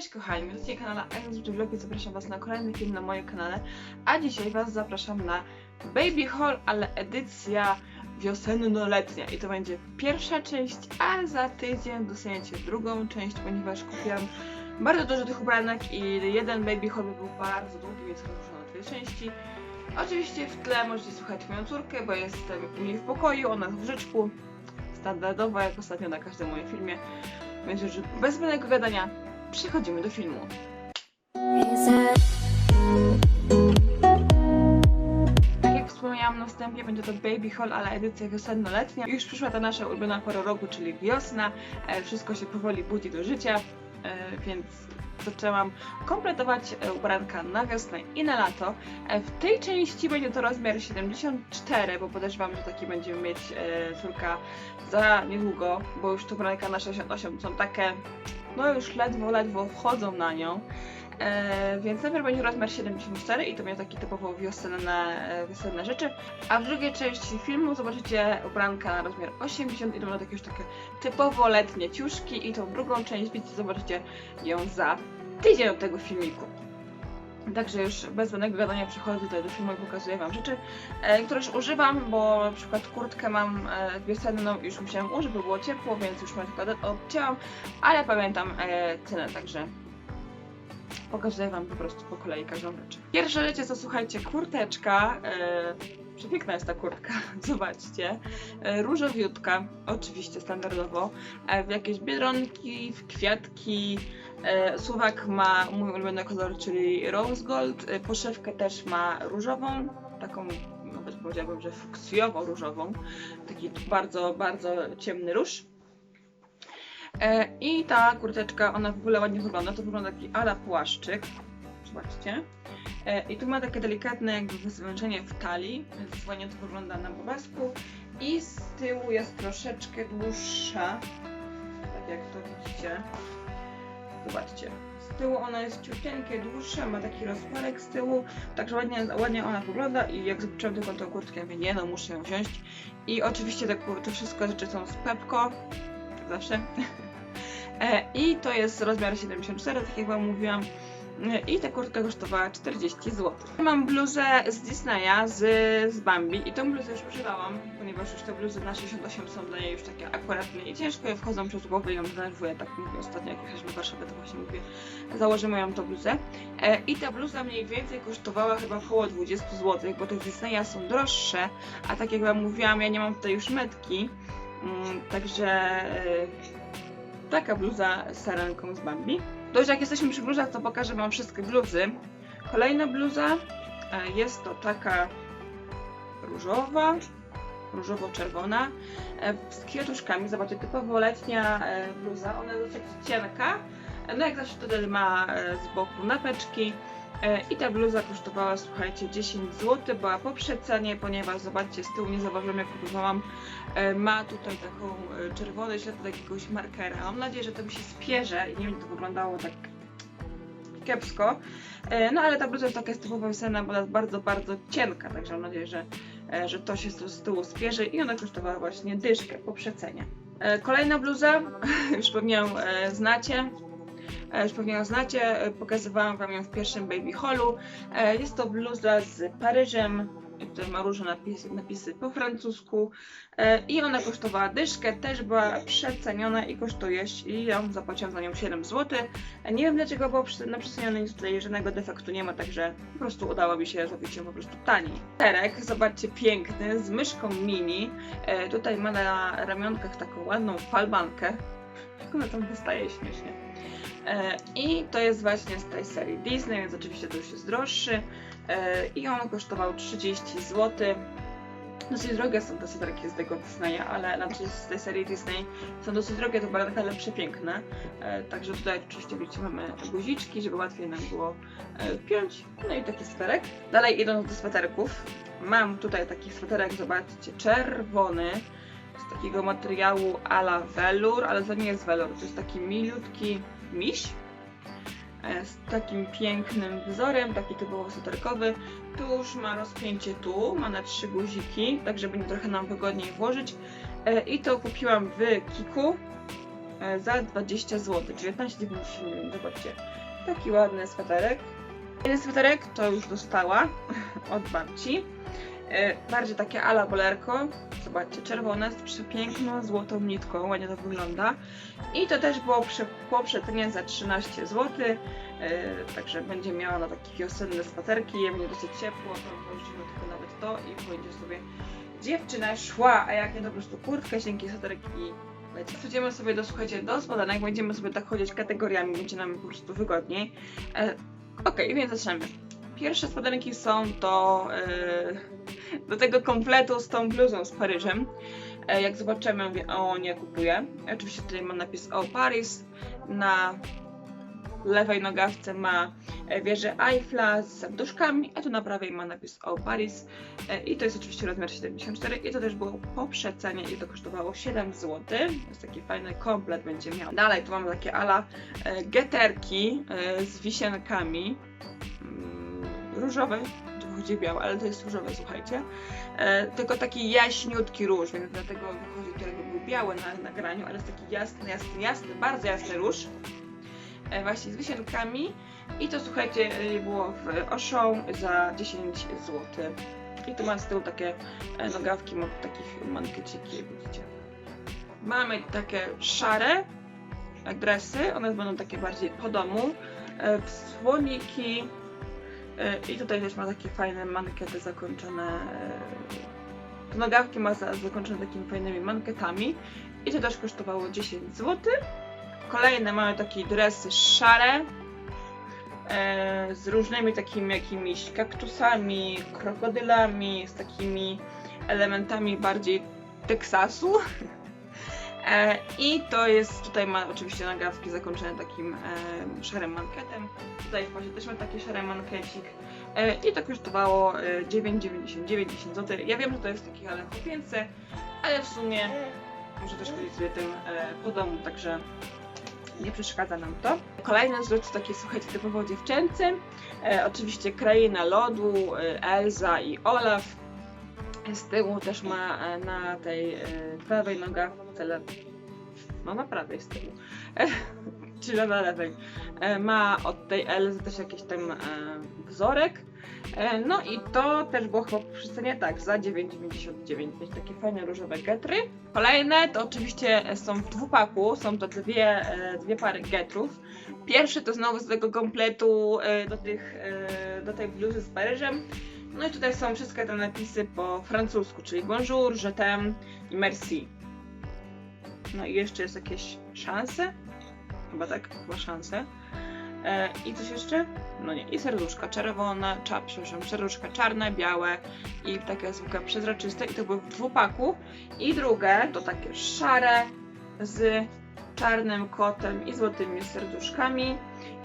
Cześć kochani, witajcie na kanale Agnes Vlogi, zapraszam was na kolejny film na moim kanale, a dzisiaj was zapraszam na Baby Haul, ale edycja wiosenno-letnia. I to będzie pierwsza część, a za tydzień dostaniecie drugą część, ponieważ kupiłam bardzo dużo tych ubranek i jeden Baby Haul był bardzo długi, więc rozłożono na dwie części. Oczywiście w tle możecie słuchać moją córkę, bo jestem u niej w pokoju, ona w życzku, standardowo jak ostatnio na każdym moim filmie. Więc już bez zbędnego gadania przechodzimy do filmu. Tak jak wspomniałam na wstępie, będzie to Baby Haul, ale edycja wiosenno-letnia. Już przyszła ta nasza ulubiona pora roku, czyli wiosna. E, Wszystko się powoli budzi do życia, e, więc zaczęłam kompletować e, ubranka na wiosnę i na lato. E, W tej części będzie to rozmiar 74, bo podejrzewam, że taki będziemy mieć e, córka za niedługo, bo już te ubranka na 68 są takie, no już ledwo, ledwo wchodzą na nią. E, więc najpierw będzie rozmiar 74 i to będzie takie typowo wiosenne, e, wiosenne rzeczy. A w drugiej części filmu zobaczycie ubranka na rozmiar 80 i to będą takie już takie typowo letnie ciuszki i tą drugą część widzicie, zobaczycie ją za tydzień od tego filmiku. Także już bez zbędnego gadania przechodzę tutaj do filmu i pokazuję Wam rzeczy, e, które już używam, bo na przykład kurtkę mam e, wiosenną i już musiałam użyć, bo było ciepło, więc już ją tylko od- odcięłam, ale pamiętam e, cenę, także pokazuję Wam po prostu po kolei każdą rzecz. Pierwsza rzecz to, słuchajcie, kurteczka. E, przepiękna jest ta kurtka, zobaczcie. E, różowiutka, oczywiście standardowo, e, w jakieś biedronki, w kwiatki. E, Suwak ma mój ulubiony kolor, czyli rose gold. E, poszewkę też ma różową, taką nawet powiedziałabym, że fuksjowo-różową. Taki bardzo, bardzo ciemny róż. E, I ta kurteczka, ona w ogóle ładnie wygląda. To wygląda taki ala płaszczyk. Zobaczcie. E, I tu ma takie delikatne jakby wyswęczenie w talii, więc ładnie to wygląda na bobasku. I z tyłu jest troszeczkę dłuższa, tak jak to widzicie. Zobaczcie. Z tyłu ona jest ciuteńkie, dłuższa, ma taki rozparek z tyłu, także ładnie, ładnie ona wygląda i jak zobaczyłam tylko tą kurtkę, mówię, nie no, muszę ją wziąć. I oczywiście te, te wszystko rzeczy są z Pepko, zawsze. E, I to jest rozmiar 74, tak jak Wam mówiłam. E, I ta kurtka kosztowała 40 zł. Mam bluzę z Disneya, z, z Bambi i tą bluzę już używałam, ponieważ już te bluzy na 68 są dla niej już takie akuratne i ciężko wchodzą przez głowę i ją denerwuję, tak mówię ostatnio jak jechaliśmy do Warszawy, to właśnie mówię, założymy ją tą bluzę. E, I ta bluza mniej więcej kosztowała chyba około 20 zł, bo te z Disneya są droższe, a tak jak Wam mówiłam, ja nie mam tutaj już metki, mm, także taka bluza z sarenką z Bambi. To już jak jesteśmy przy bluzach, to pokażę Wam wszystkie bluzy. Kolejna bluza e, jest to taka różowa, różowo-czerwona, e, z kwiatuszkami. Zobaczcie, typowo letnia e, bluza. Ona jest dosyć cienka, no jak zawsze wtedy ma z boku napeczki. E, I ta bluza kosztowała, słuchajcie, 10 zł, była po przecenie, ponieważ zobaczcie, z tyłu nie zauważyłam jak kupowałam, e, ma tutaj taką e, czerwony ślad od jakiegoś markera. Mam nadzieję, że to mi się spierze i nie będzie to wyglądało tak kiepsko. No ale ta bluza jest taka jest typowo wiosenna, bo jest bardzo, bardzo cienka, także mam nadzieję, że, że to się z tyłu spierzy i ona kosztowała właśnie dyszkę po przecenie. Kolejna bluza, już pewnie ją znacie. E, Już pewnie ją znacie, e, pokazywałam Wam ją w pierwszym Baby Hallu. E, Jest to bluza z Paryżem, tutaj ma różne napisy, napisy po francusku i ona kosztowała dyszkę, też była przeceniona i kosztuje, i ja zapłaciłam za nią 7 zł. Nie wiem dlaczego przy- na przecenione, nic tutaj żadnego defektu nie ma, także po prostu udało mi się zrobić ją po prostu taniej. Terek, zobaczcie, piękny, z myszką mini. Tutaj ma na ramionkach taką ładną falbankę. Jak ona tam wystaje śmiesznie. E, I to jest właśnie z tej serii Disney, więc oczywiście to już jest droższy. E, I on kosztował 30 zł. Dosyć drogie są te sweterki z tego Disneya, ale znaczy z tej serii Disney są dosyć drogie, to baranka, ale przepiękne. E, także tutaj oczywiście widzicie mamy guziczki, żeby łatwiej nam było piąć. No i taki sweterek. Dalej idąc do sweterków, mam tutaj taki sweterek, zobaczcie, czerwony z takiego materiału ala velour, ale to nie jest velour, to jest taki milutki miś e, z takim pięknym wzorem, taki typowo sweterkowy. Tu już ma rozpięcie tu, ma na trzy guziki, tak żeby trochę nam wygodniej włożyć. E, I to kupiłam w Kiku. e, za 20 zł, 19,99, zobaczcie. Taki ładny sweterek. Jeden sweterek to już dostała od babci. E, Bardziej takie ala bolerko. Zobaczcie, czerwone z przepiękną złotą nitką, ładnie to wygląda. I to też było przy, po za 13 zł. E, Także będzie miała na takie wiosenne jak będzie dosyć ciepło, to włożymy tylko nawet to i będzie sobie dziewczyna szła, a jak nie to po prostu kurtkę, cienki sweterek i leci. Przejdziemy sobie do, słuchajcie, do spodanek, będziemy sobie tak chodzić kategoriami, będzie nam po prostu wygodniej. E, Okej, więc zaczynamy. Pierwsze spodenki są do, e, do tego kompletu z tą bluzą z Paryżem. E, jak zobaczymy, mówię, o nie kupuję. Oczywiście tutaj ma napis O Paris. Na lewej nogawce ma e, wieżę Eiffla z serduszkami, a tu na prawej ma napis O Paris. I to jest oczywiście rozmiar 74 i to też było po przecenie i to kosztowało 7 zł. To jest taki fajny komplet będzie miał. Dalej tu mamy takie ala geterki z wisienkami. Mm, różowe, tu wychodzi białe, ale to jest różowe, słuchajcie. E, tylko taki jaśniutki róż, więc dlatego wychodzi tutaj jakby był biały na nagraniu, ale jest taki jasny, jasny, jasny, bardzo jasny róż. E, właśnie z wisienkami. I to słuchajcie, e, było w Auchan za 10 zł. I tu ma z tyłu takie e, nogawki, ma takich mankieciki, widzicie. Mamy takie szare dresy, one będą takie bardziej po domu. E, w słoniki. E, I tutaj też ma takie fajne mankiety zakończone. Te nogawki ma za, zakończone takimi fajnymi mankietami. I to też kosztowało 10 zł. Kolejne mamy takie dresy szare. E, z różnymi takimi jakimiś kaktusami, krokodylami, z takimi elementami bardziej Teksasu. E, I to jest, tutaj ma oczywiście nagawki zakończone takim e, szarym mankietem. Tutaj w pazie też ma taki szary mankecik. E, I to kosztowało e, 9,99 10 zł. Ja wiem, że to jest taki ale chłopięcy, ale w sumie może też chodzić sobie tym po domu, także nie przeszkadza nam to. Kolejne rzeczy takie, słuchajcie, typowo dziewczęcy. E, oczywiście Kraina Lodu, Elza i Olaf. Z tyłu też ma e, na tej e, prawej nogawce, no na prawej z tyłu, czyli na lewej, e, ma od tej Elzy też jakiś tam wzorek. No i to też było chyba po przecenie tak, za 9,99, więc takie fajne różowe getry. Kolejne to oczywiście są w dwupaku, są to dwie, dwie pary getrów. Pierwszy to znowu z tego kompletu do, tych, do tej bluzy z Paryżem. No i tutaj są wszystkie te napisy po francusku, czyli bonjour, je t'aime i merci. No i jeszcze jest jakieś szanse? Chyba tak, chyba szanse. E, I coś jeszcze? No nie, i serduszka czerwone, cza, przepraszam, serduszka czarne, białe i takie zwykłe przezroczyste i to były w dwupaku. I drugie to takie szare z czarnym kotem i złotymi serduszkami.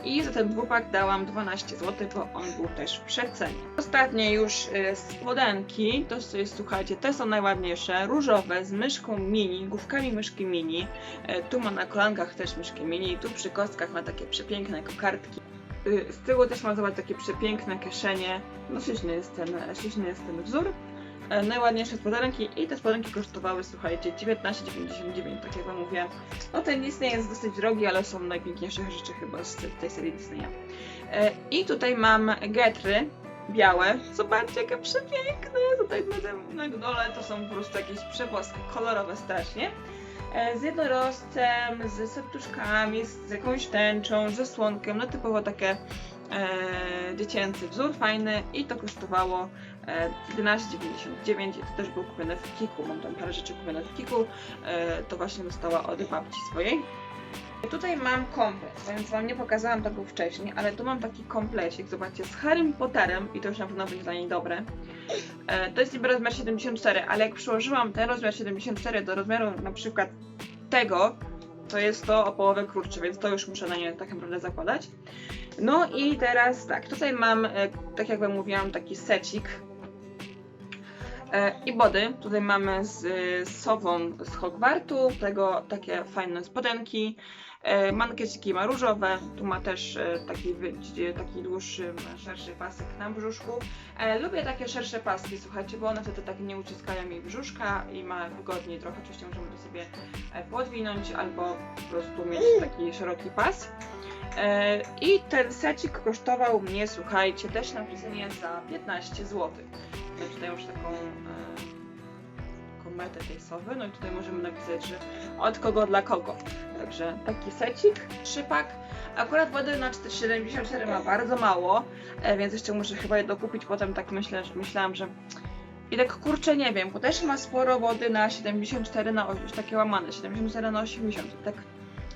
I za ten dwupak dałam 12 zł, bo on był też w przecenie. Ostatnie już y, spodenki, to słuchajcie, te są najładniejsze, różowe z myszką mini, główkami myszki mini. E, Tu ma na kolankach też myszki mini, tu przy kostkach ma takie przepiękne kokardki. Y, Z tyłu też ma zobacz takie przepiękne kieszenie. No śliczny jest ten, śliczny jest ten wzór. E, Najładniejsze spodenki i te spodenki kosztowały, słuchajcie, 19,99, tak jak wam mówiłam. No ten Disney jest dosyć drogi, ale są najpiękniejsze rzeczy chyba z tej serii Disneya. E, I tutaj mam getry białe. Zobaczcie, jakie przepiękne! Tutaj na, dole to są po prostu jakieś przeboskie, kolorowe strasznie. E, Z jednorożcem, z serduszkami, z jakąś tęczą, ze słonkiem, no typowo takie e, dziecięcy wzór fajny i to kosztowało 11,99 i to też było kupione w Kiku, mam tam parę rzeczy kupione w Kiku, e, to właśnie dostała od babci swojej. Tutaj mam komplet, więc wam nie pokazałam tego wcześniej, ale tu mam taki komplecik, zobaczcie, z Harrym Potterem i to już na pewno będzie dla niej dobre. E, to jest niby rozmiar 74, ale jak przyłożyłam ten rozmiar 74 do rozmiaru na przykład tego, to jest to o połowę krótsze, więc to już muszę na nie tak naprawdę zakładać. No i teraz tak, tutaj mam, e, tak jak mówiłam, taki secik e, i body. Tutaj mamy z, sową z Hogwartu, tego takie fajne spodenki. E, mankieciki ma różowe, tu ma też e, taki, taki dłuższy, szerszy pasek na brzuszku. E, lubię takie szersze paski, słuchajcie, bo one wtedy tak nie uciskają mi brzuszka i ma wygodniej trochę. Oczywiście możemy to sobie e, podwinąć albo po prostu mieć taki szeroki pas. E, I ten secik kosztował mnie, słuchajcie, też na Prisonie za 15 zł. Tutaj już taką, e, taką metę tej sowy, no i tutaj możemy napisać, że od kogo dla kogo. Także taki secik, trzypak. Akurat wody na 4,74 ma bardzo mało, e, więc jeszcze muszę chyba je dokupić. Potem tak myślę, że myślałam, że i tak kurczę nie wiem, bo też ma sporo wody na 74 na 8, takie łamane, 74 na 80. i Tak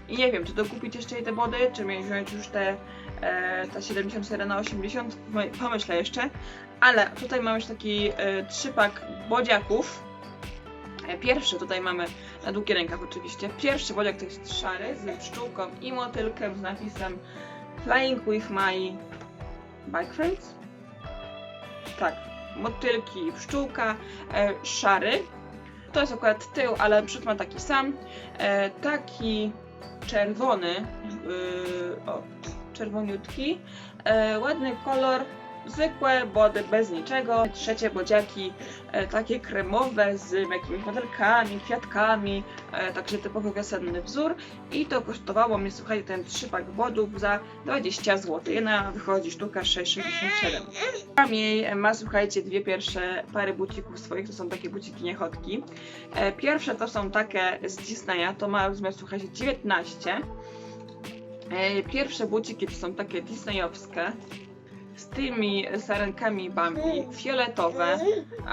i nie wiem, czy dokupić jeszcze te wody, czy mieć wziąć już te, e, te 74 na 80, My- pomyślę jeszcze. Ale tutaj mamy już taki e, trzypak bodziaków. E, Pierwszy tutaj mamy na długi rękaw oczywiście. Pierwszy bodziak to jest szary z pszczółką i motylkiem z napisem Flying with my bike friends. Tak, motylki pszczółka, e, szary. To jest akurat tył, ale przód ma taki sam. Taki czerwony, o, czerwoniutki, ładny kolor, zwykłe body bez niczego, trzecie bodziaki e, takie kremowe z jakimiś modelkami, kwiatkami, e, także typowy wiosenny wzór i to kosztowało mnie, słuchajcie, ten trzypak bodów za 20 zł. Jedna wychodzi sztuka 6,67. Mam jej, ma, słuchajcie, dwie pierwsze pary bucików swoich, to są takie buciki niechotki. E, Pierwsze to są takie z Disneya, to ma rozmiar, słuchajcie, 19. E, Pierwsze buciki to są takie disneyowskie, z tymi sarenkami Bambi, fioletowe.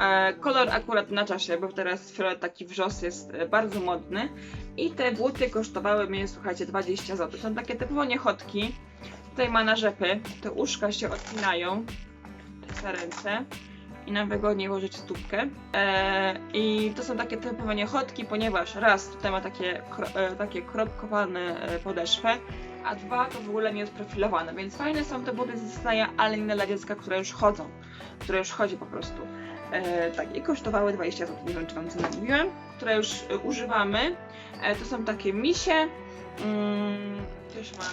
E, Kolor akurat na czasie, bo teraz fiolet taki wrzos jest e, bardzo modny. I te buty kosztowały mnie, słuchajcie, 20 zł. Są takie typowo niechotki. Tutaj ma na rzepy, te uszka się odcinają, te sarence i nam wygodniej ułożyć stópkę. E, I to są takie typowe niechotki, ponieważ raz tutaj ma takie, kro, e, takie kropkowane e, podeszwę, a dwa to w ogóle nie jest profilowane, więc fajne są te buty z Disneya, ale nie dla dziecka, które już chodzą, które już chodzi po prostu. E, tak, i kosztowały 20 zł, nie wiem czy wam cenę mówiłem, które już e, używamy. E, to są takie misie, mm, też ma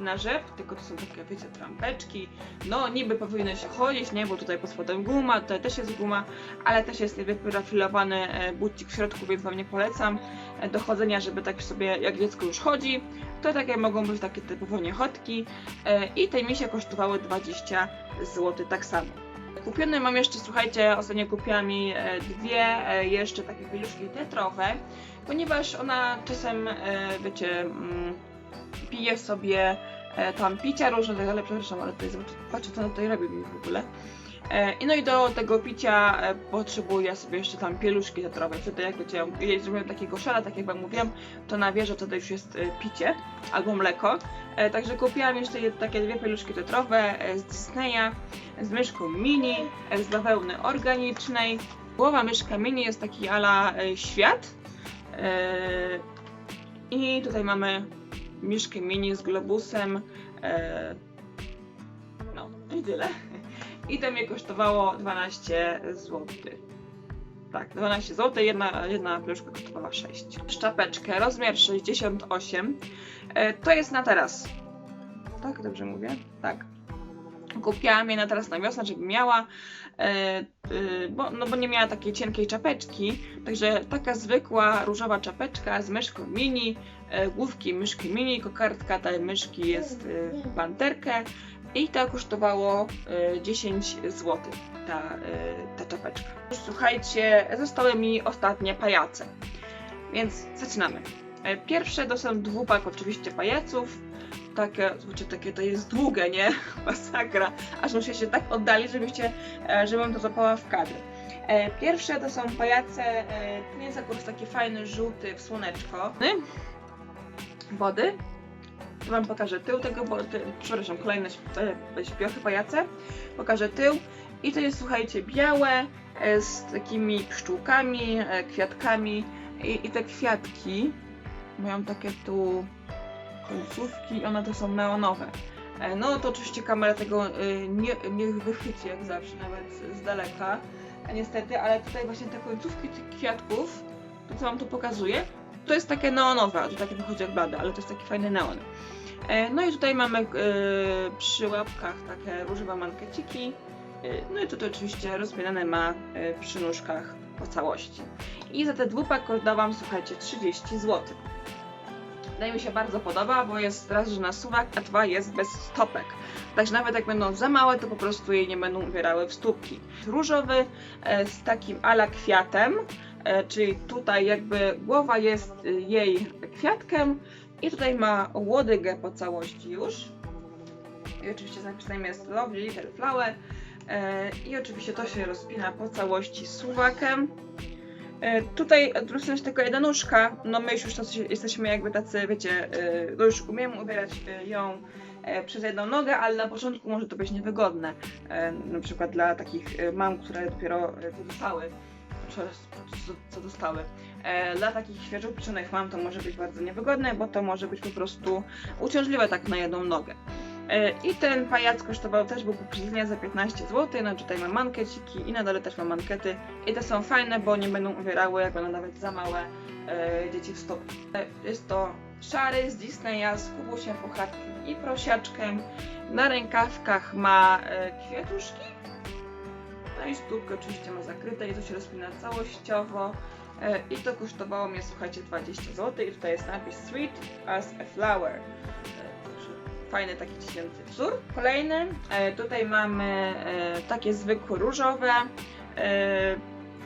na rzep, tylko to są takie, wiecie, trampeczki. No, niby powinno się chodzić, nie, bo tutaj pod spodem guma, tutaj też jest guma, ale też jest wyprofilowany e, bucik w środku, więc wam nie polecam e, do chodzenia, żeby tak sobie, jak dziecko już chodzi, to takie mogą być takie typowo niechotki e, i te misie kosztowały 20 zł tak samo. Kupione mam jeszcze, słuchajcie, ostatnio kupiłam mi e, dwie e, jeszcze takie pieluszki tetrowe, ponieważ ona czasem, wiecie, mm, pije sobie tam picia różne, tak dalej, przepraszam, ale tutaj zobaczę, patrzę co ona tutaj robi w ogóle. E, I no i do tego picia e, potrzebuję sobie jeszcze tam pieluszki tetrowe. Wtedy jak wiecie, jej zrobiłem takiego szala, tak jak wam mówiłam, to na wieżę wtedy już jest e, picie albo mleko. Także kupiłam jeszcze je, takie dwie pieluszki tetrowe z Disneya, z myszką mini, z bawełny organicznej. Głowa myszka mini jest taki ala świat. I tutaj mamy myszkę mini z globusem. No, i tyle. I to mnie kosztowało 12 zł. Tak, 12 zł, jedna, jedna pieluszka kosztowała 6. Szczapeczkę, rozmiar 68. E, to jest na teraz. Tak, dobrze mówię? Tak. Kupiłam je na teraz na wiosnę, żeby miała, e, e, bo, no bo nie miała takiej cienkiej czapeczki, także taka zwykła różowa czapeczka z myszką mini, główki myszki mini, kokardka tej myszki jest w panterkę i to kosztowało e, 10 zł ta, e, ta czapeczka. Słuchajcie, zostały mi ostatnie pajace, więc zaczynamy. E, Pierwsze to są dwupak oczywiście pajaców, takie, znaczy takie to jest długie, nie? Masakra, aż muszę się tak oddalić, żebyście, e, żebym to złapała w kadr. E, Pierwsze to są pajace, e, to jest akurat taki fajny, żółty w słoneczko. Wody. Wam pokażę tył tego, bo, ty, przepraszam, kolejne śp- śpiochy pajace. Pokażę tył. I to jest, słuchajcie, białe e, z takimi pszczółkami, e, kwiatkami. I, I te kwiatki mają takie tu końcówki, one to są neonowe. E, No to oczywiście kamera tego nie, nie wychwyci jak zawsze, nawet z- daleka. Niestety, ale tutaj właśnie te końcówki tych kwiatków, to co wam tu pokazuję, To jest takie neonowe, to takie wychodzi jak blade, ale to jest taki fajny neon. E, No i tutaj mamy e, przy łapkach takie różowe mankeciki. E, No i tutaj oczywiście rozpinane ma przy nóżkach po całości. I za te dwupak oddałam, słuchajcie, 30 zł. Wydaje mi się bardzo podoba, bo jest raz, że na suwak, a dwa jest bez stopek. Także nawet jak będą za małe, to po prostu jej nie będą ubierały w stópki. Różowy z takim ala kwiatem, czyli tutaj jakby głowa jest e, jej kwiatkiem i tutaj ma łodygę po całości już. I oczywiście napisem jest Lovely Little Flower. E, I oczywiście to się rozpina po całości suwakiem. E, Tutaj odwrócność tylko jedna nóżka, no my już jesteśmy jakby tacy, wiecie, e, no już umiemy ubierać e, ją e, przez jedną nogę, ale na początku może to być niewygodne. E, Na przykład dla takich e, mam, które dopiero e, co dostały. E, Dla takich świeżo upieczonych mam to może być bardzo niewygodne, bo to może być po prostu uciążliwe tak na jedną nogę. E, I ten pajac kosztował też był poprzednia za 15 zł, no tutaj mam mankeciki i na dole też mam mankety i te są fajne, bo nie będą uwierały, jak będą nawet za małe e, dzieci w stopy. E, Jest to szary z Disneya z kubusiem puchatkiem i prosiaczkiem. Na rękawkach ma e, kwiatuszki. No i stópkę oczywiście ma zakryte i to się rozpina całościowo. E, I to kosztowało mnie, słuchajcie, 20 zł. I tutaj jest napis Sweet as a flower. E, fajny taki ciśnięty wzór. Kolejny, e, tutaj mamy takie zwykłe różowe.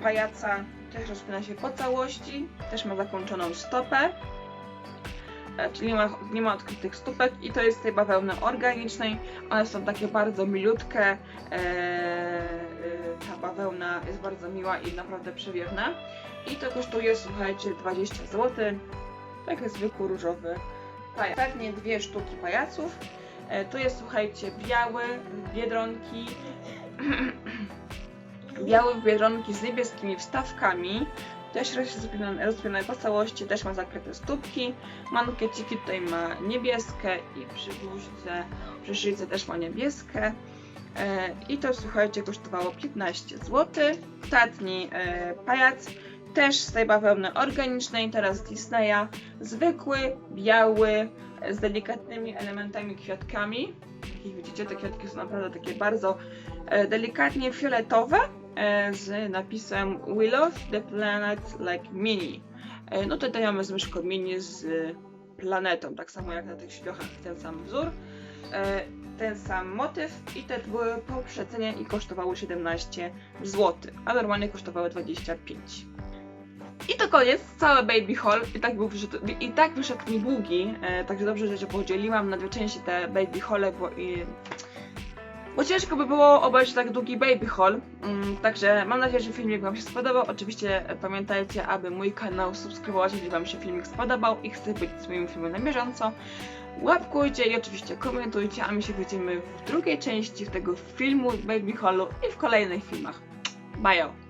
Pajaca też rozpina się po całości, też ma zakończoną stopę. Czyli nie ma, nie ma odkrytych stópek i to jest z tej bawełny organicznej. One są takie bardzo milutkie. Ta bawełna jest bardzo miła i naprawdę przewiewna. I to kosztuje, słuchajcie, 20 zł. Taki zwykły różowy pajac. Pewnie dwie sztuki pajaców. E, tu jest, słuchajcie, biały, biedronki. białe biedronki z niebieskimi wstawkami. Też rozpinane, po całości, też ma zakryte stópki. Mankieciki tutaj ma niebieskie i przy bluzce, przy szyjce też ma niebieskie. E, I to słuchajcie kosztowało 15 zł. Ostatni e, pajac też z tej bawełny organicznej, teraz Disneya. Zwykły, biały, e, z delikatnymi elementami kwiatkami. Jak widzicie, te kwiatki są naprawdę takie bardzo delikatnie fioletowe z napisem We love the planet like mini. No tutaj mamy z myszką mini z planetą, tak samo jak na tych śpiochach ten sam wzór. Ten sam motyw i te były poprzedzenie i kosztowały 17 zł, a normalnie kosztowały 25. I to koniec, cały baby haul. I tak, był wyszedł, i tak wyszedł mi długi, e, także dobrze, że się podzieliłam na dwie części te baby hole, bo i... Bo ciężko by było obejrzeć tak długi baby haul, mm, także mam nadzieję, że filmik Wam się spodobał. Oczywiście pamiętajcie, aby mój kanał subskrybować, jeżeli Wam się filmik spodobał i chcecie być z moim filmem na bieżąco. Łapkujcie i oczywiście komentujcie, a my się widzimy w drugiej części tego filmu baby haulu i w kolejnych filmach. Bye!